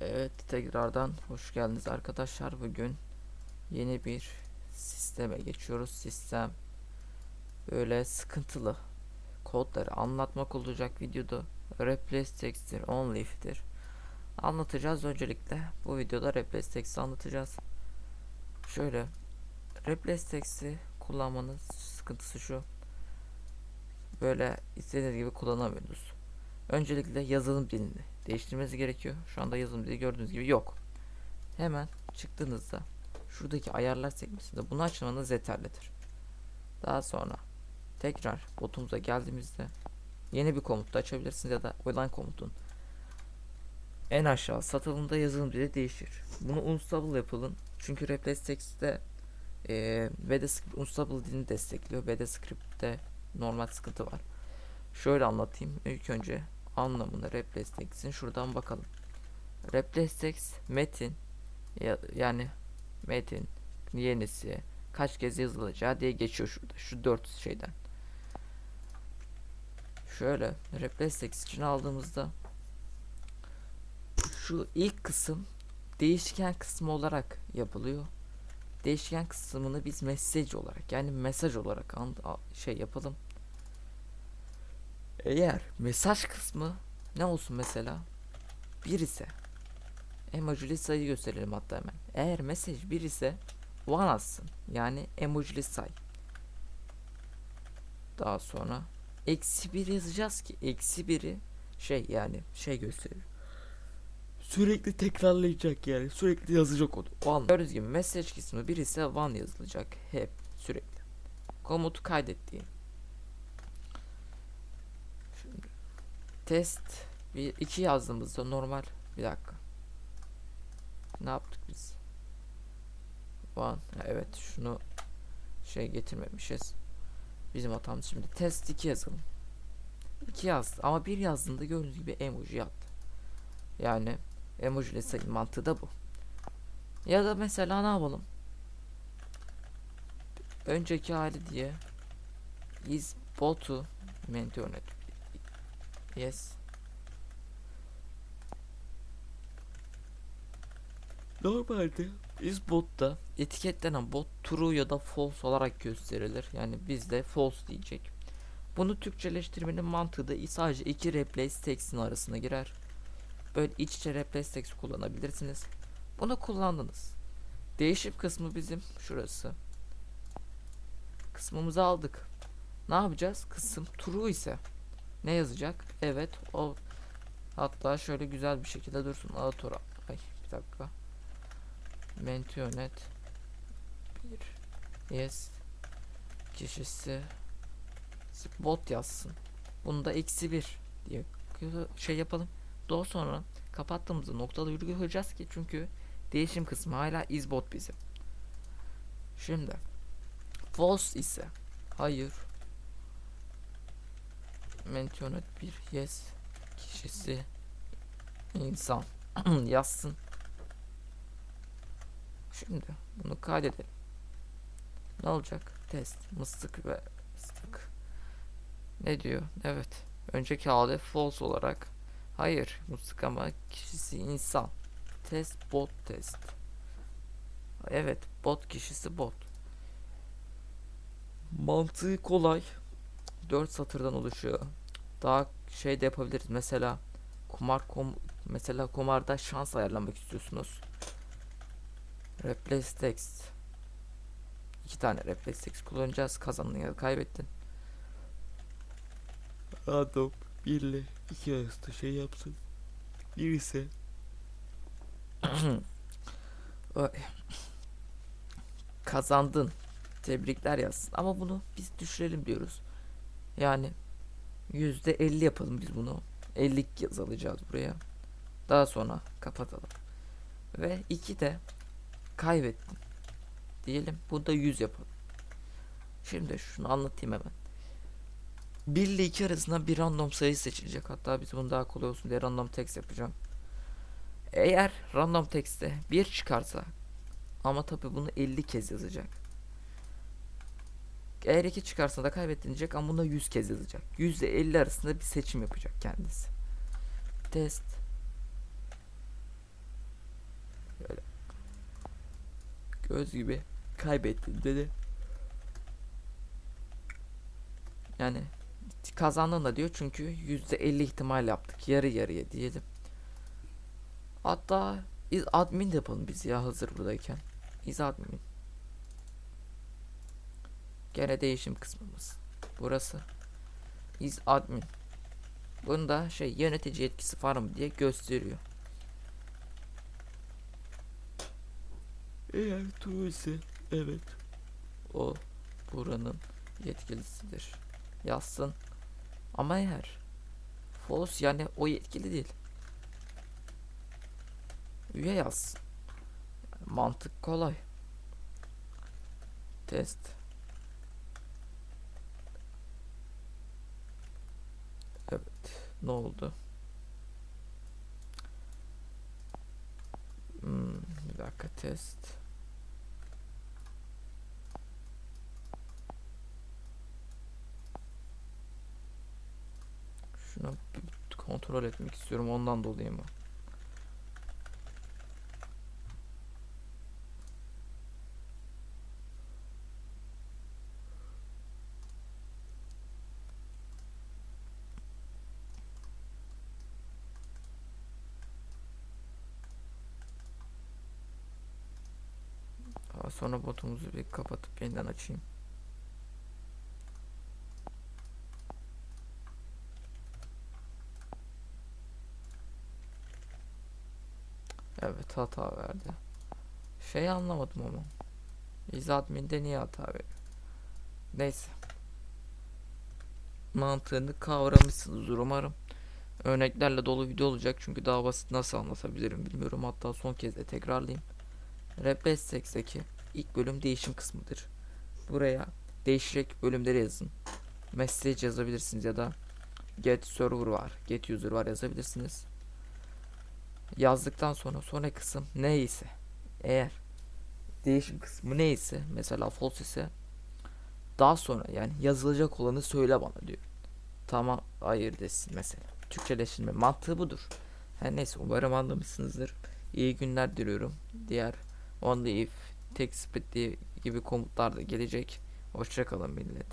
Evet tekrardan hoş geldiniz arkadaşlar. Bugün yeni bir sisteme geçiyoruz. Sistem böyle sıkıntılı kodları anlatmak olacak videoda. Replace text'tir, onleaf'tir. Anlatacağız öncelikle. Bu videoda replace text'i anlatacağız. Şöyle replace text'i kullanmanın sıkıntısı şu. Böyle istediğiniz gibi kullanamıyorsunuz. Öncelikle yazılım dilini değiştirmeniz gerekiyor. Şu anda yazılım dili gördüğünüz gibi yok. Hemen çıktığınızda şuradaki ayarlar sekmesinde bunu açmanız yeterlidir. Daha sonra tekrar botumuza geldiğimizde yeni bir komutta açabilirsiniz ya da oylan komutun en aşağı satılımda yazılım dili değişir. Bunu unstable yapılın. Çünkü replace text'te e, VDScript unstable dilini destekliyor. VDScript'te normal sıkıntı var. Şöyle anlatayım. İlk önce anlamını replace text'in şuradan bakalım. Replace text metin ya, yani metin yenisi kaç kez yazılacağı diye geçiyor şurada. Şu dört şeyden. Şöyle replace text için aldığımızda şu ilk kısım değişken kısmı olarak yapılıyor. Değişken kısmını biz message olarak yani mesaj olarak şey yapalım. Eğer mesaj kısmı ne olsun mesela? 1 ise emojili sayı gösterelim hatta hemen. Eğer mesaj 1 ise one atsın. Yani emojili say. Daha sonra eksi 1 yazacağız ki eksi 1'i şey yani şey gösterir. Sürekli tekrarlayacak yani sürekli yazacak onu. O anlamda. Gördüğünüz gibi mesaj kısmı 1 ise one yazılacak hep sürekli. Komutu kaydettiğin. Test bir iki yazdığımızda normal bir dakika. Ne yaptık biz? One evet şunu şey getirmemişiz. Bizim hatamız şimdi test 2 yazalım. 2 yazdı ama bir yazdığında gördüğünüz gibi emoji yaptı. Yani emoji ile sayı mantığı da bu. Ya da mesela ne yapalım? Önceki hali diye is botu it. Yes. Normalde is botta etiketlenen bot true ya da false olarak gösterilir. Yani bizde false diyecek. Bunu Türkçeleştirmenin mantığı da sadece iki replace text'in arasına girer. Böyle iç içe replace text kullanabilirsiniz. Bunu kullandınız. Değişim kısmı bizim şurası. Kısmımızı aldık. Ne yapacağız? Kısım true ise ne yazacak? Evet o hatta şöyle güzel bir şekilde dursun. Autora. Ay bir dakika. Mentionet bir yes kişisi bot yazsın. Bunu da eksi bir diye şey yapalım. Daha sonra kapattığımızda noktalı virgül koyacağız ki çünkü değişim kısmı hala isbot bizim. Şimdi false ise hayır mentioned bir yes kişisi insan yazsın. Şimdi bunu kaydedelim. Ne olacak? Test mıstık ve mıstık. Ne diyor? Evet. Önceki hali false olarak Hayır, mıstık ama kişisi insan. Test bot test. Evet, bot kişisi bot. Mantığı kolay. 4 satırdan oluşuyor. Daha şey de yapabiliriz. Mesela kumar kom mesela kumarda şans ayarlamak istiyorsunuz. Replace text. İki tane replace text kullanacağız. Kazandın ya da kaybettin. Adam 1 ile 2 arasında şey yapsın. Bir ise kazandın. Tebrikler yazsın. Ama bunu biz düşürelim diyoruz. Yani yüzde 50 yapalım biz bunu. 50 yaz alacağız buraya. Daha sonra kapatalım. Ve 2 de kaybettin. Diyelim. Bunu da 100 yapalım. Şimdi şunu anlatayım hemen. 1 ile 2 arasında bir random sayı seçilecek. Hatta biz bunu daha kolay olsun diye random text yapacağım. Eğer random text'te 1 çıkarsa ama tabi bunu 50 kez yazacak. Eğer 2 çıkarsa da kaybettin diyecek ama bunda 100 kez yazacak. %50 arasında bir seçim yapacak kendisi. Test. Böyle. Göz gibi kaybettin dedi. Yani kazandın da diyor çünkü %50 ihtimal yaptık. Yarı yarıya diyelim. Hatta iz admin de yapalım biz ya hazır buradayken. İz admin. Gene değişim kısmımız. Burası. Iz admin. Bunda şey yönetici yetkisi var mı diye gösteriyor. Eğer true ise evet. O buranın yetkilisidir. Yazsın. Ama eğer false yani o yetkili değil. Üye yazsın. Mantık kolay. Test. Evet. Ne oldu? Hmm, bir dakika test. Şunu kontrol etmek istiyorum ondan dolayı mı? Sonra botumuzu bir kapatıp yeniden açayım. Evet hata verdi. Şey anlamadım ama. İzadmin'de niye hata veriyor? Neyse. Mantığını kavramışsınızdır umarım. Örneklerle dolu video olacak çünkü daha basit nasıl anlatabilirim bilmiyorum. Hatta son kez de tekrarlayayım. Rap 82 ilk bölüm değişim kısmıdır. Buraya değişecek bölümleri yazın. Message yazabilirsiniz ya da get server var, get user var yazabilirsiniz. Yazdıktan sonra sonra kısım neyse eğer değişim kısmı neyse mesela false ise daha sonra yani yazılacak olanı söyle bana diyor. Tamam hayır desin mesela. Türkçeleştirme mantığı budur. Her neyse umarım anlamışsınızdır. İyi günler diliyorum. Diğer only if, text split gibi komutlar da gelecek. Hoşçakalın millet.